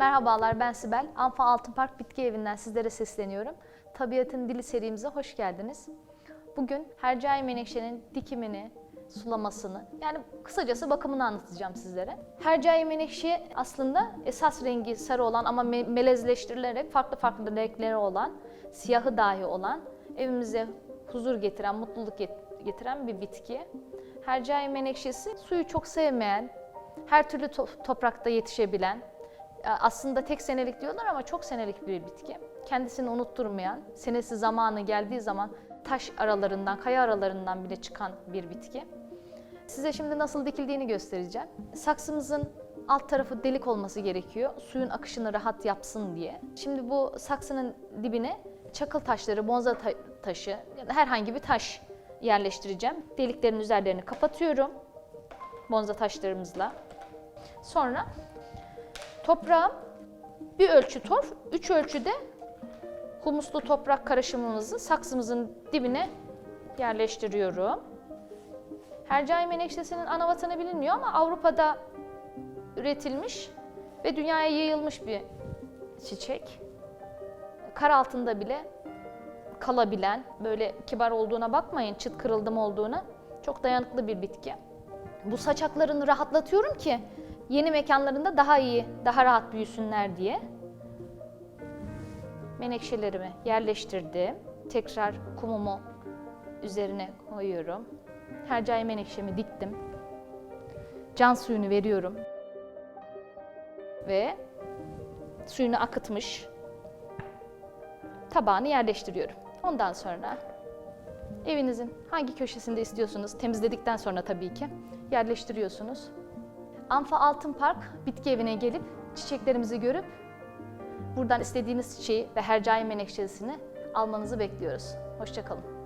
Merhabalar ben Sibel. Anfa Altınpark Bitki Evi'nden sizlere sesleniyorum. Tabiatın Dili serimize hoş geldiniz. Bugün hercai menekşenin dikimini, sulamasını, yani kısacası bakımını anlatacağım sizlere. Hercai menekşe aslında esas rengi sarı olan ama me- melezleştirilerek farklı farklı renkleri olan, siyahı dahi olan, evimize huzur getiren, mutluluk get- getiren bir bitki. Hercai menekşesi suyu çok sevmeyen, her türlü to- toprakta yetişebilen, aslında tek senelik diyorlar ama çok senelik bir bitki. Kendisini unutturmayan, senesi zamanı geldiği zaman taş aralarından, kaya aralarından bile çıkan bir bitki. Size şimdi nasıl dikildiğini göstereceğim. Saksımızın alt tarafı delik olması gerekiyor. Suyun akışını rahat yapsın diye. Şimdi bu saksının dibine çakıl taşları, bonza ta- taşı herhangi bir taş yerleştireceğim. Deliklerin üzerlerini kapatıyorum bonza taşlarımızla. Sonra toprağa bir ölçü torf, üç ölçüde humuslu toprak karışımımızı saksımızın dibine yerleştiriyorum. Hercai menekşesinin ana vatanı bilinmiyor ama Avrupa'da üretilmiş ve dünyaya yayılmış bir çiçek. Kar altında bile kalabilen, böyle kibar olduğuna bakmayın, çıt kırıldım olduğuna, çok dayanıklı bir bitki. Bu saçaklarını rahatlatıyorum ki yeni mekanlarında daha iyi, daha rahat büyüsünler diye. Menekşelerimi yerleştirdim. Tekrar kumumu üzerine koyuyorum. Hercai menekşemi diktim. Can suyunu veriyorum. Ve suyunu akıtmış tabağını yerleştiriyorum. Ondan sonra evinizin hangi köşesinde istiyorsunuz, temizledikten sonra tabii ki yerleştiriyorsunuz. Anfa Altın Park bitki evine gelip çiçeklerimizi görüp buradan istediğiniz çiçeği ve hercai menekşesini almanızı bekliyoruz. Hoşçakalın.